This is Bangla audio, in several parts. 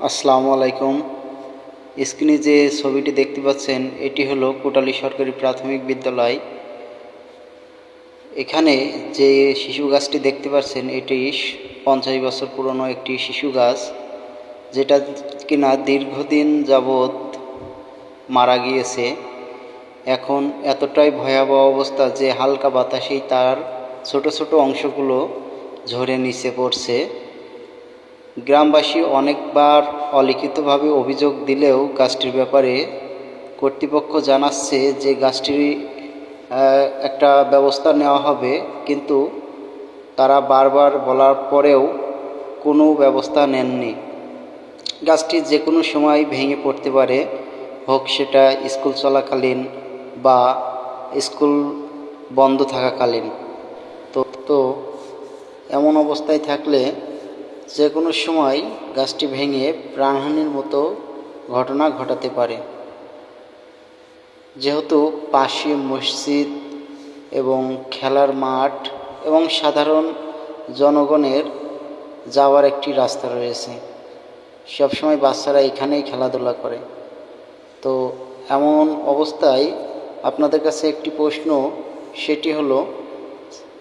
আসসালামু আলাইকুম। স্ক্রিনে যে ছবিটি দেখতে পাচ্ছেন, এটি হলো কোটালী সরকারি প্রাথমিক বিদ্যালয়। এখানে যে শিশু গাছটি দেখতে পাচ্ছেন, এটি পঞ্চাশ বছর পুরনো একটি শিশু গাছ, যেটা কিনা দীর্ঘদিন যাবৎ মারা গিয়েছে। এখন এতটাই ভয়াবহ অবস্থা যে হালকা বাতাসেই তার ছোট ছোট অংশগুলো ঝরে নিচে পড়ছে। গ্রামবাসী অনেকবার অলিখিতভাবে অভিযোগ দিলেও গাছটির ব্যাপারে কর্তৃপক্ষ জানাচ্ছে যে গাছটির একটা ব্যবস্থা নেওয়া হবে, কিন্তু তারা বারবার বলার পরেও কোনো ব্যবস্থা নেননি। গাছটি যে কোনো সময় ভেঙে পড়তে পারে, হোক সেটা স্কুল চলাকালীন বা স্কুল বন্ধ থাকাকালীন। তো তো এমন অবস্থায় থাকলে যে কোনো সময় গাছটি ভেঙে প্রাণহানির মতো ঘটনা ঘটাতে পারে। যেহেতু পাশে মসজিদ এবং খেলার মাঠ এবং সাধারণ জনগণের যাওয়ার একটি রাস্তা রয়েছে। সবসময় বাচ্চারা এখানেই খেলাধুলা করে। তো এমন অবস্থায় আপনাদের কাছে একটি প্রশ্ন, সেটি হলো,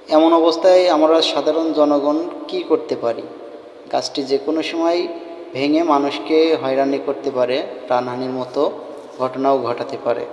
এমন অবস্থায় আমরা সাধারণ জনগণ কি করতে পারি? গাছটি যে কোনো সময় ভেঙে মানুষকে হয়রানি করতে পারে প্রাণহানির মতো ঘটনাও ঘটাতে পারে।